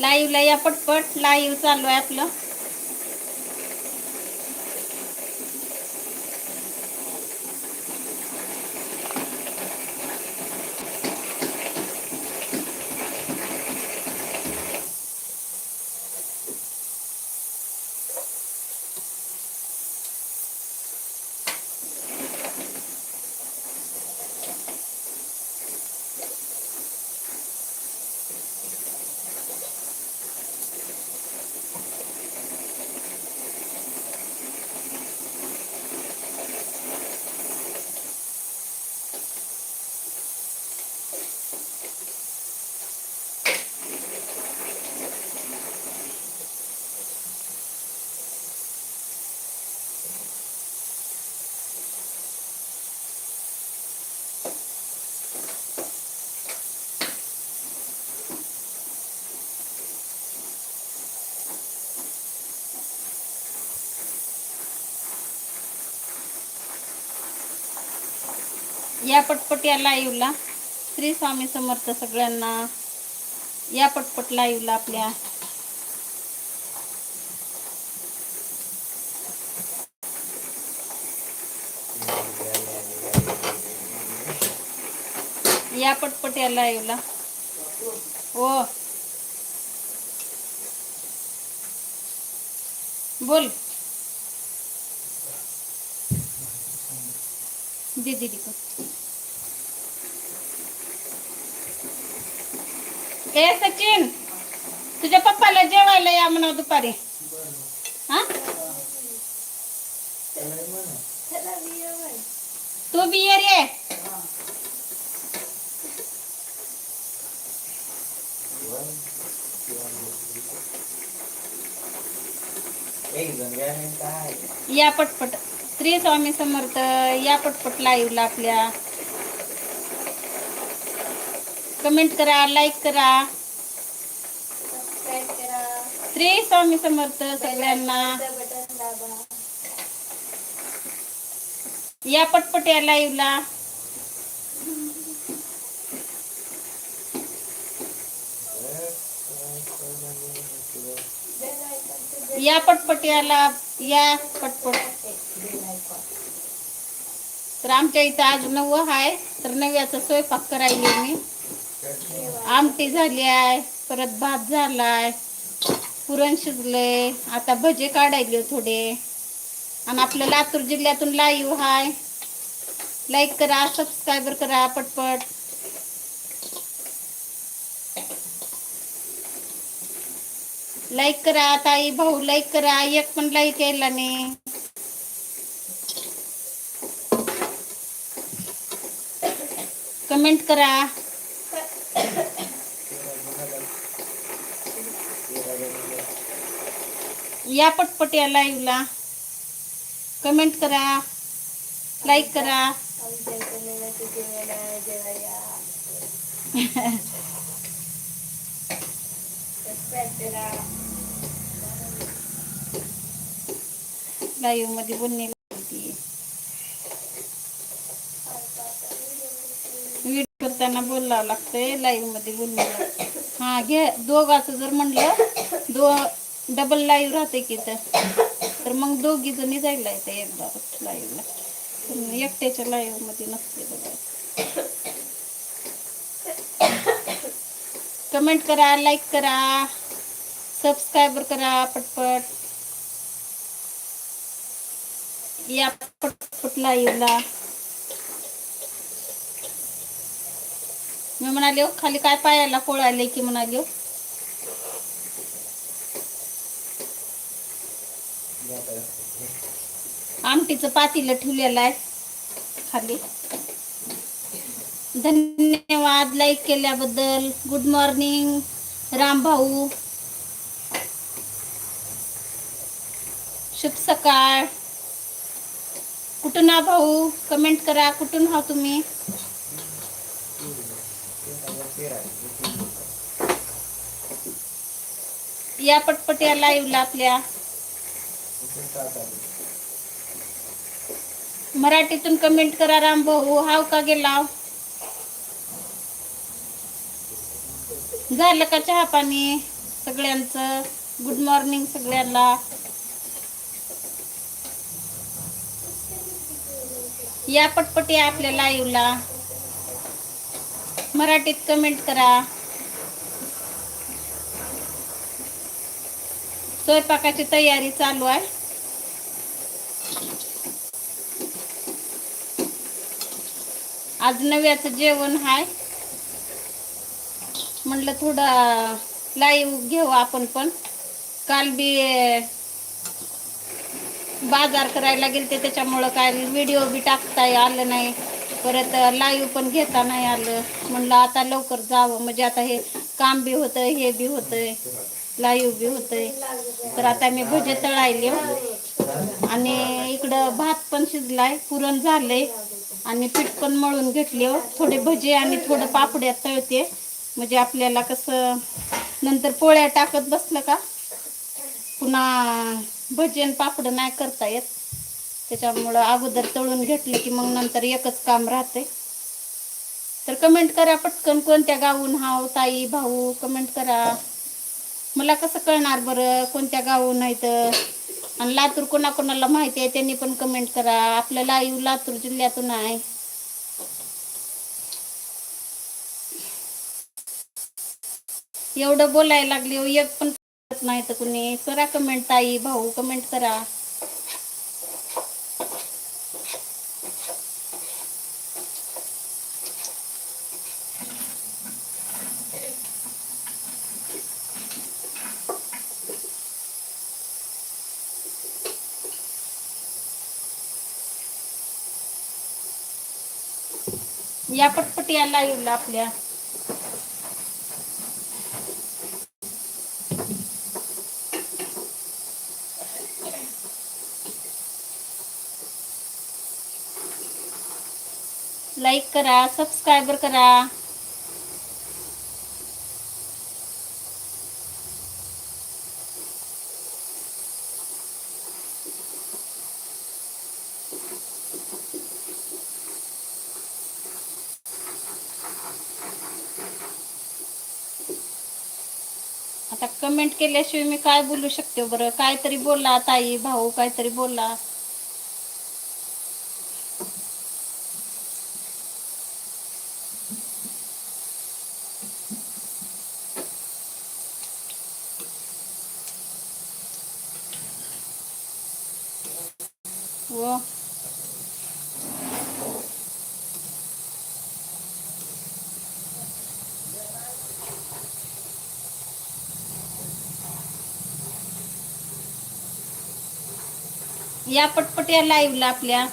लाईव्हला या पटपट. लाईव्ह चालू आहे आपलं. या पटपट या लाईव्हला. श्री स्वामी समर्थ सगळ्यांना या पटपट लाईव्हला आपल्या. या पटपट या लाईव्हला. हो बोल. दे दीदी को हे सचिन तुझ्या पप्पाला जेवायला या म्हणा दुपारी. हा? तू बी ये रे. या पटपट. श्री स्वामी समर्थ या पटपट लाईव्हला आपल्या. कमेंट करा लाईक करा. श्री स्वामी समर्थ सगळ्यांना. या पटपट या लाईव्हला या पटपट. याला या पटपट तर आमच्या इथं आज नऊ आहे तर नव्याचा स्वयंपाक करायले मी. आमटी झाली आहे परत भात झालाय पुरण शिजलंय आता भजे काढायले थोडे. आणि आपलं लातूर जिल्ह्यातून लाईव्ह हाय. लाईक करा सबस्क्रायबर करा पटपट. लाईक करा ताई भाऊ लाईक करा एक पण लाईक यायला नाही. कमेंट करा. या पटपट या लाईव्हला कमेंट करा. लाईक करा. लाईव्हमध्ये बोलणे व्हिडिओ करताना बोलावं लागतंय. लाईव्हमध्ये बोलणे हा घे. दोघाचं जर म्हणलं दो डबल लाईव्ह राहते की तर मग दोघी जणी जायला येते एकदा लाईव्हला एकट्याच्या लाईव्हमध्ये नसते बघा. कमेंट करा लाईक करा सबस्क्रायबर करा पटपट. या पटपट लाईव्हला मी म्हणाले "हो, खाली काय पायाला कोळाले की? म्हणाले आमटीचं पातीला ठेवलेलं आहे. खाली. धन्यवाद लाईक केल्याबद्दल. गुड मॉर्निंग राम भाऊ. शुभ सकाळ. कुठून हा भाऊ? कमेंट करा. कुठून हा तुम्ही? या पटपट या लाईव्हला आपल्या. मराठीतून कमेंट करा राम भाऊ. हाव का गेला झालं का चहा पाणी सगळ्यांचं? गुड मॉर्निंग सगळ्यांना. या पटपटी आपल्या लाईव्हला मराठीत कमेंट करा. स्वयंपाकाची तयारी चालू आहे. आज नव्याचं जेवण हाय. म्हणलं थोडं लाईव्ह घेऊ आपण पण. काल बी बाजार करायला गेलते त्याच्यामुळं काय व्हिडिओ बी टाकता आलं नाही. परत लाईव्ह पण घेता नाही आलं. म्हणलं आता लवकर जावं. म्हणजे आता हे काम बी होतं हे बी होतंय. लाईव्ह बी होतंय. तर आता मी भजे तळायले. आणि इकडं भात पण शिजलाय. पुरण झालंय. आणि पीठ पण मळून घेतले थोडे भजे आणि थोडं पापड्यात तळते. म्हणजे आपल्याला कसं नंतर पोळ्या टाकत बसलं का पुन्हा भजे आणि पापड नाही करता येत. त्याच्यामुळं अगोदर तळून घेतलं की मग नंतर एकच काम राहते तर कमेंट करा पटकन कोणत्या गावून हाव ताई भाऊ कमेंट करा. मला कसं कळणार बरं कोणत्या गावून आहे तर आणि लातूर कोणाकोणाला माहिती आहे त्यांनी पण कमेंट करा. आपलं लाईव लातूर जिल्ह्यातून आहे. एवढं बोलायला लागले हो, एक पण करत नाही तर कुणी. करा कमेंट ताई भाऊ कमेंट करा. या पटपट या लाईव्हला आपल्या. लाईक करा सबस्क्रायबर करा आता कमेंट केल्याशिवाय मी काय बोलू शकते बरं? काहीतरी बोला ताई भाऊ काहीतरी बोला. या पटपट या लाईव्हला आपल्या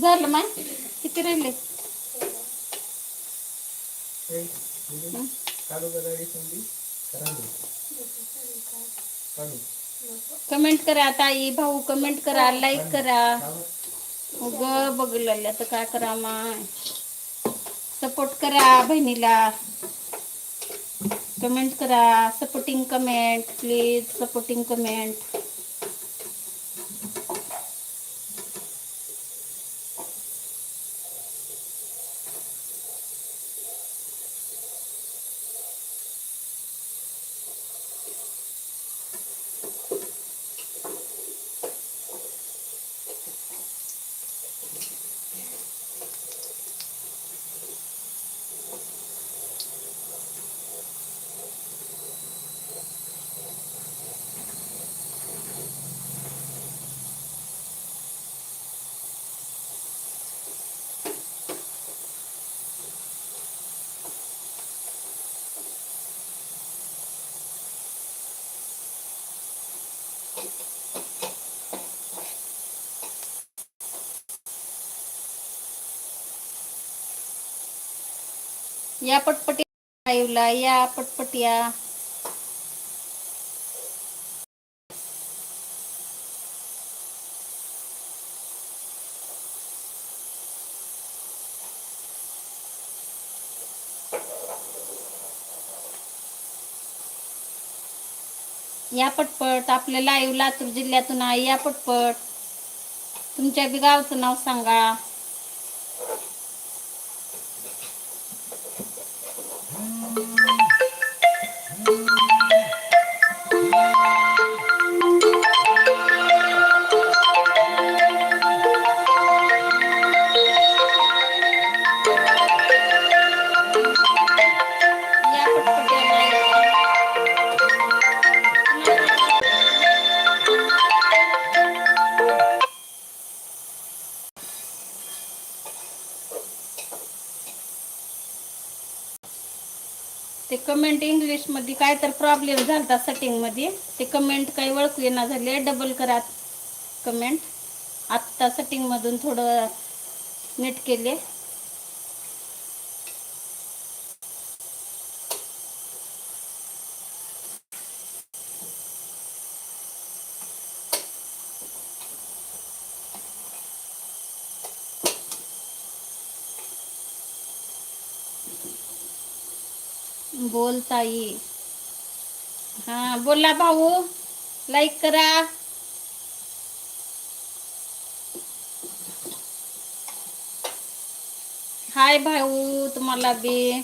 झालं मग किती राहिले? कमेंट करा ताई भाऊ कमेंट करा लाईक करा. उग बघलं तर काय करा मग सपोर्ट करा बहिणीला. कमेंट करा supporting comment please supporting comment या पटपटी लाईव्हला या पटपट या पटपट आपल्या लाईव्ह लातूर जिल्ह्यातून आहे या पटपट. तुमच्या बी गावचं नाव सांगा. ते कमेंट इंग्लिशमध्ये काय तर प्रॉब्लेम झालता सेटिंगमध्ये ते कमेंट काही ओळखू येणार झाले. डबल करा कमेंट आत्ता सेटिंगमधून थोडं नीट केले. बोल ताई हा बोला भाऊ. लाईक करा. हाय भाऊ तुम्हाला बी.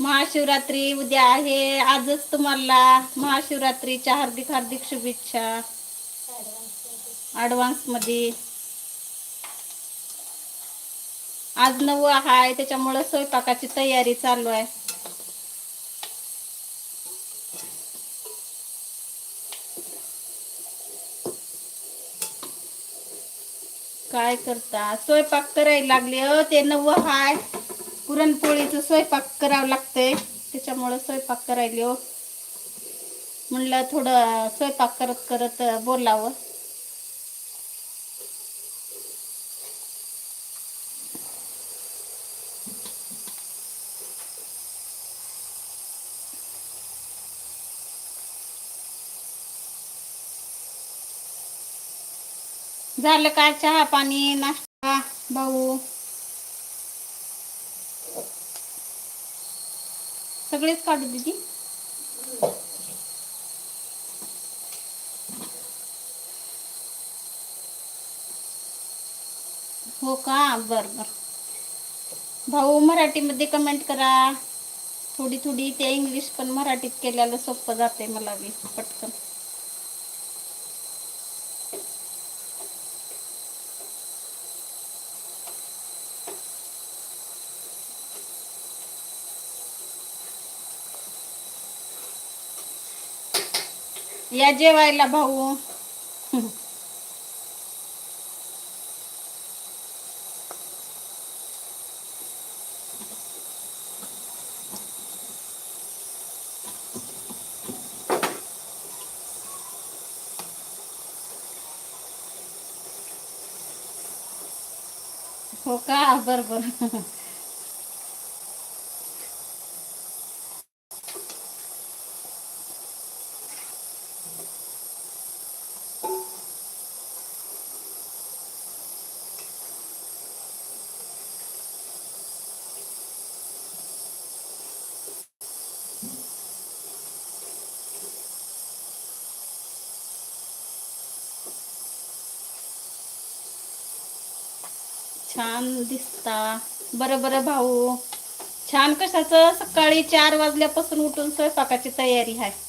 महाशिवरात्री उद्या आहे. आजच तुम्हाला महाशिवरात्रीच्या हार्दिक हार्दिक शुभेच्छा. ॲडव्हान्समध्ये. आज नवं आहे त्याच्यामुळे स्वयंपाकाची तयारी चालू आहे. काय करता? स्वयंपाक करायला लागले अ ते नवं हाय. पुरणपोळीचं स्वयंपाक करावं लागतंय. त्याच्यामुळं स्वयंपाक करायले हो. म्हणलं थोडं स्वयंपाक करत करत बोलावं. झालं का चहा पाणी नाश्ता भाऊ? सगळेच काढू दिदी हो का? बर बर. भाऊ मराठीमध्ये कमेंट करा. थोडी थोडी ते इंग्लिश पण मराठीत केल्याला सोपं जाते मला बी पटकन. या जेवायला भाऊ. हो का? बर छान दिसता. बरं बरं भाऊ. छान कशाचं? सकाळी चार वाजल्यापासून उठून स्वयंपाकाची तयारी आहे.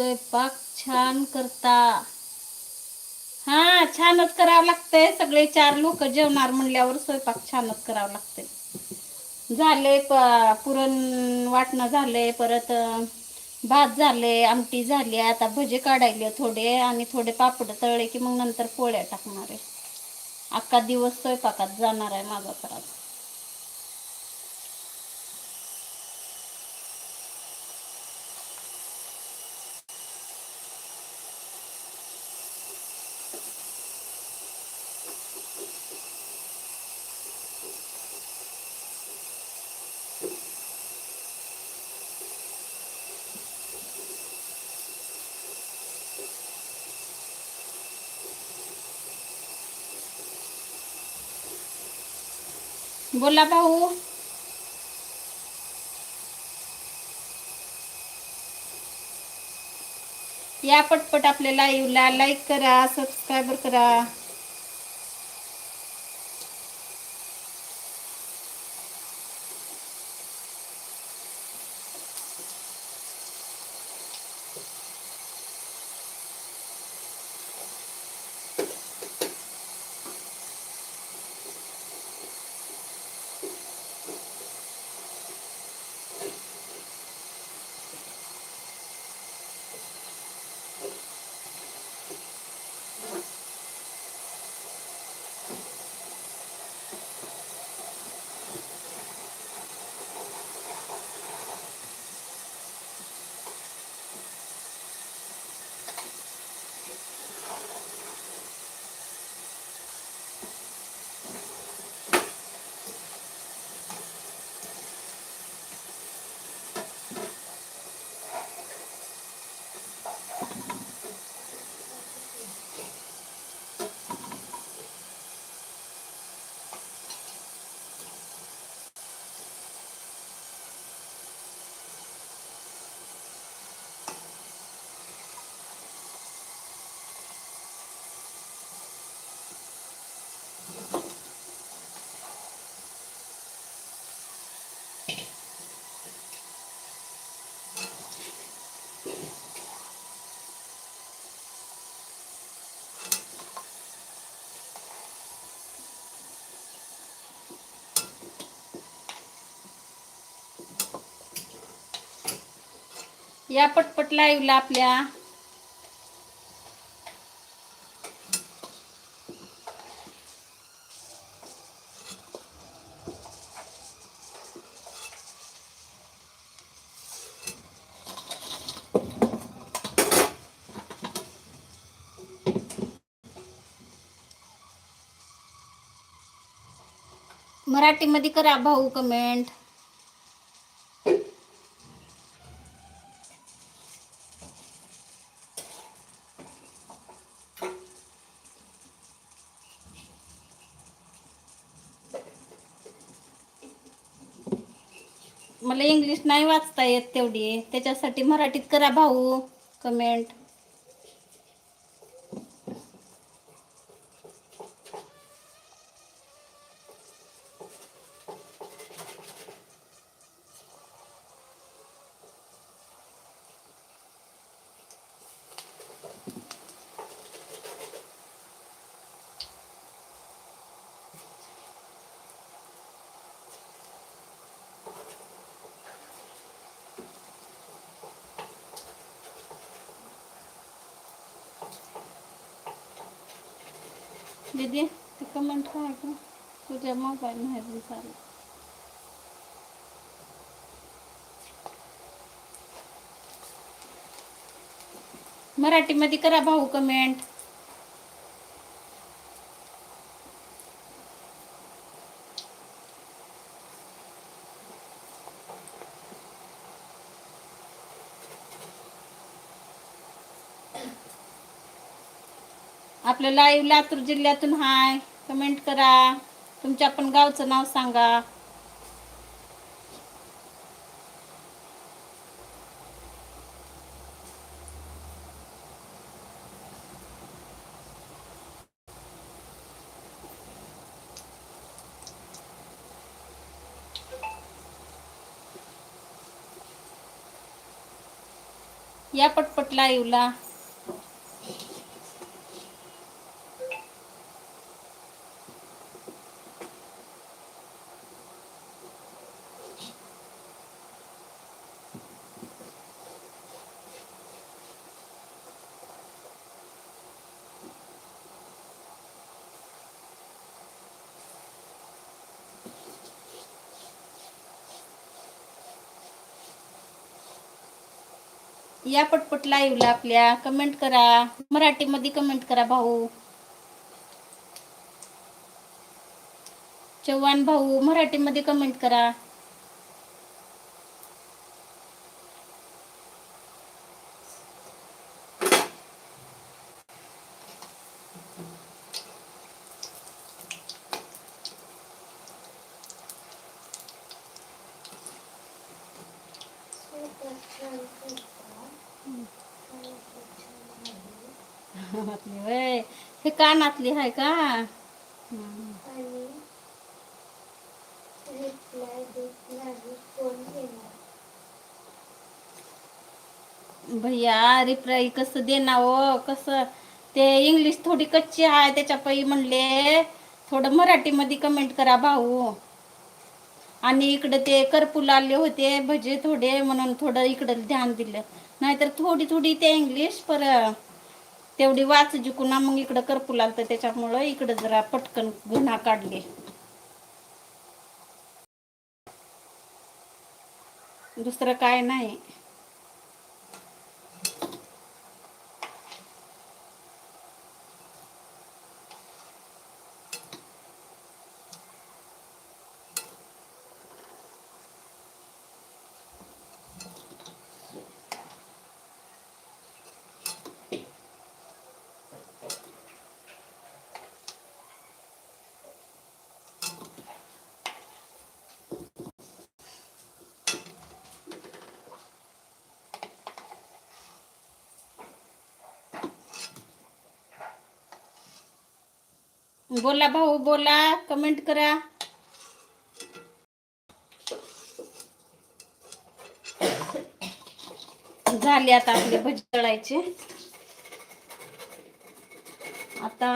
स्वयंपाक छान करता. हा छानच करावं लागतंय. सगळे चार लोक जेवणार म्हणल्यावर स्वयंपाक छानच करावं लागतंय. झाले प पुरण वाटणं झाले परत भात झाले आमटी झाली. आता भजे काढायले थोडे आणि थोडे पापड तळले की मग नंतर पोळ्या टाकणार आहे. अख्खा दिवस स्वयंपाकात जाणार आहे माझा तर बोला भाऊ. या पटपट आपल्या लाईव्हला लाईक करा सबस्क्राईबर करा. या पटपट लाईव्हला आपल्या. मराठीमध्ये करा भाऊ कमेंट इंग्लिश नाही वाचता येत तेवढी. त्याच्यासाठी मराठीत करा भाऊ कमेंट दीदी ते कमेंट काय का तुझ्या मोबाईल नाही मराठी मराठीमध्ये करा भाऊ कमेंट आपलं लाईव्ह लातूर जिल्ह्यातून हाय. कमेंट करा. तुमच्या पण गावचं नाव सांगा. या पटपट लाईव्हला. या पटपट लाईव्हला आपल्या कमेंट करा. मराठीमध्ये कमेंट करा भाऊ. चव्हाण भाऊ मराठीमध्ये कमेंट करा कानातली वय हे कानातली आहे का? भैया रिप्लाय देणार भैया कसं देना हो? कसं? ते इंग्लिश थोडी कच्ची आहे त्याच्या पै म्हणले. थोडं मराठीमध्ये कमेंट करा भाऊ. आणि इकडे ते करपूल आले होते भजे थोडे म्हणून थोडं इकडं ध्यान दिलं. नाहीतर थोडी थोडी ते इंग्लिश पर तेवढी वाच जिकून मग इकडं करपू लागतं. त्याच्यामुळं इकडं जरा पटकन गुन्हा काढले. दुसरं काय नाही. बोला भाऊ बोला. कमेंट करा. झाले आता आपले भजी तळायचे आता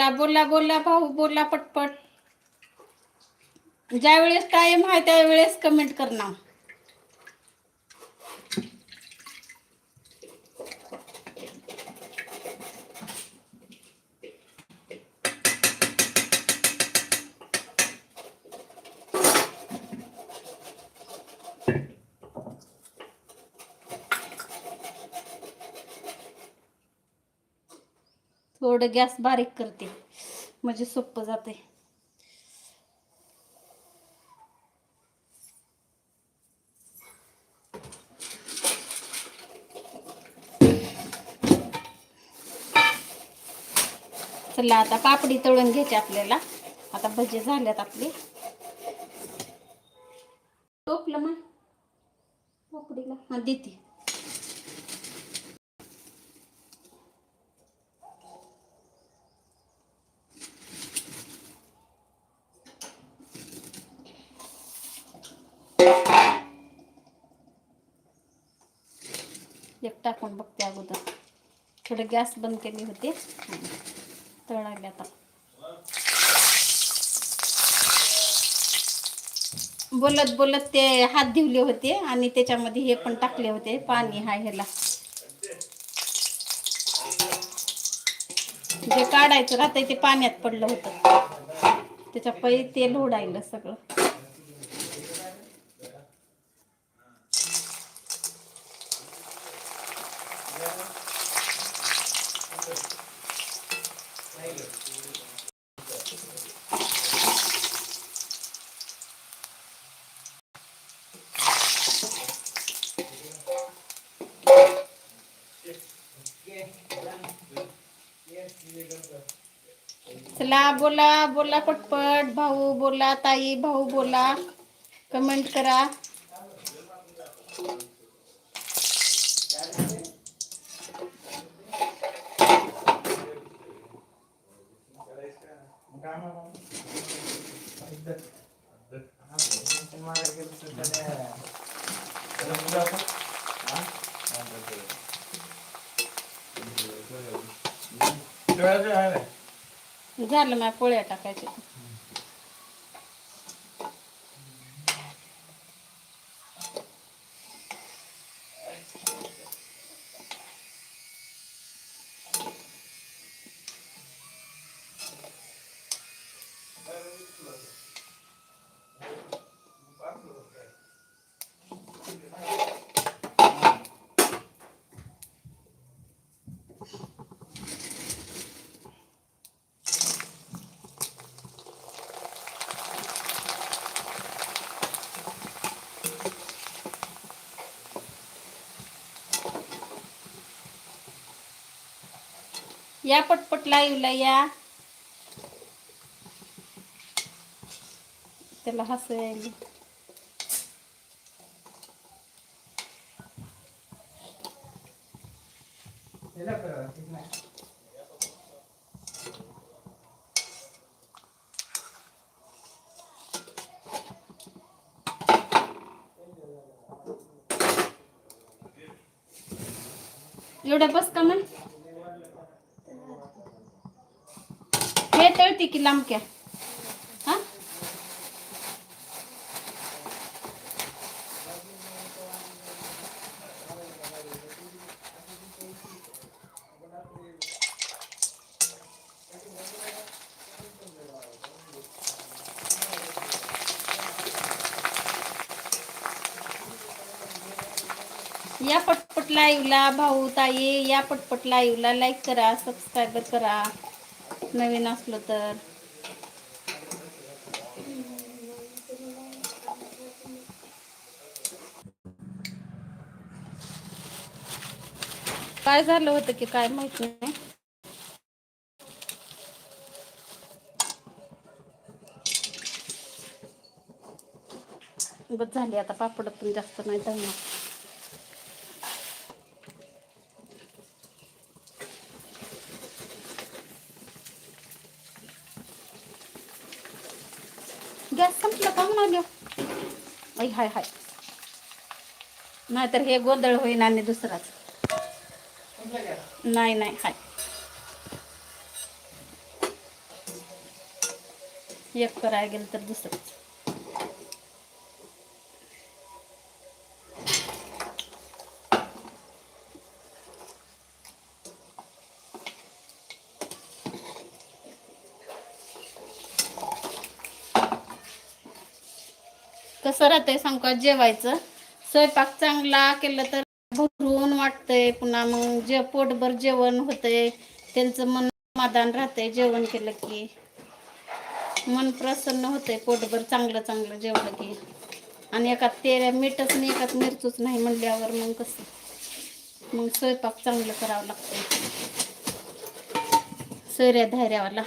चला बोला बोला भाऊ बोला पटपट. ज्या वेळेस टाइम आहे त्यावेळेस कमेंट करणार. थोडं गॅस बारीक करते. म्हणजे सोपं जाते चला आता पापडी तळून घ्यायची आपल्याला. आता भजी झाल्यात आपली. टोपलं मग. पापडीला हा देते. एक टाकून बघते अगोदर. थोडं गॅस बंद केली होते. तळाले आता. बोलत बोलत ते हात धुवले होते आणि त्याच्यामध्ये हे पण टाकले होते. पाणी हा ह्याला. जे काढायचं राहतंय ते पाण्यात पडलं होतं. त्याच्या पै तेल उडायलं सगळं. चला बोला बोला पटपट. भाऊ बोला ताई भाऊ बोला. कमेंट करा. झालं माझ्या पोळ्या टाकायच्या. या पटपट लाईव्हला या. त्याला हसू यायली. की लांबक्या हा? या पटपट लाईव्हला भाऊ ताई, या पटपट लाईव्हला लाईक करा सबस्क्राईबर करा. नवीन असलो तर. काय झालं होतं की काय माहीत नाही. बस झाली आता पापड पण जास्त नाही तळणार गॅस संपला पाहू म्हणा आई हाय हाय. नाहीतर हे गोंधळ होईन आणि दुसराच. नाही नाही हाय. एक करायला गेलं तर दुसरंच. कसं राहतंय सांगू जेवायचं. स्वयंपाक चांगला केलं तर भरून वाटतंय. पुन्हा मग जे पोटभर जेवण होतंय त्यांचं मन समाधान राहतंय जेवण केलं की. मन प्रसन्न होतंय पोटभर चांगलं चांगलं जेवलं की. आणि एकात तेऱ्या मीठच नाही एकात मिरचूच नाही म्हणल्यावर मग कसं? मग स्वयंपाक चांगलं करावं लागतंय. सोयऱ्या धैर्यावाला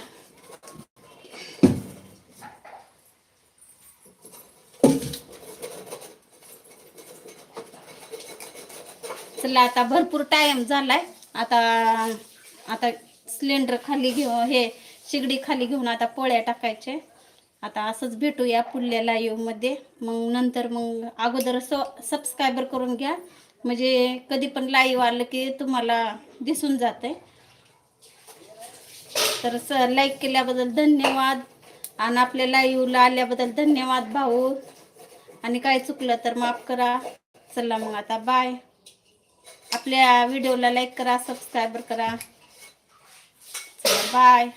चला आता भरपूर टाईम झालाय. आता आता सिलेंडर खाली घेऊ हे शिगडी खाली घेऊन आता पोळ्या टाकायचे. आता असंच भेटूया पुढल्या लाईव्हमध्ये मग नंतर मग अगोदर स सबस्क्रायबर करून घ्या. म्हणजे कधी पण लाईव्ह आलं की तुम्हाला दिसून जाते. तर स लाईक केल्याबद्दल धन्यवाद. आणि आपल्या लाईव्हला आल्याबद्दल धन्यवाद भाऊ. आणि काय चुकलं तर माफ करा. चला मग आता बाय आपल्या व्हिडिओला लाईक करा सबस्क्राईबर करा. बाय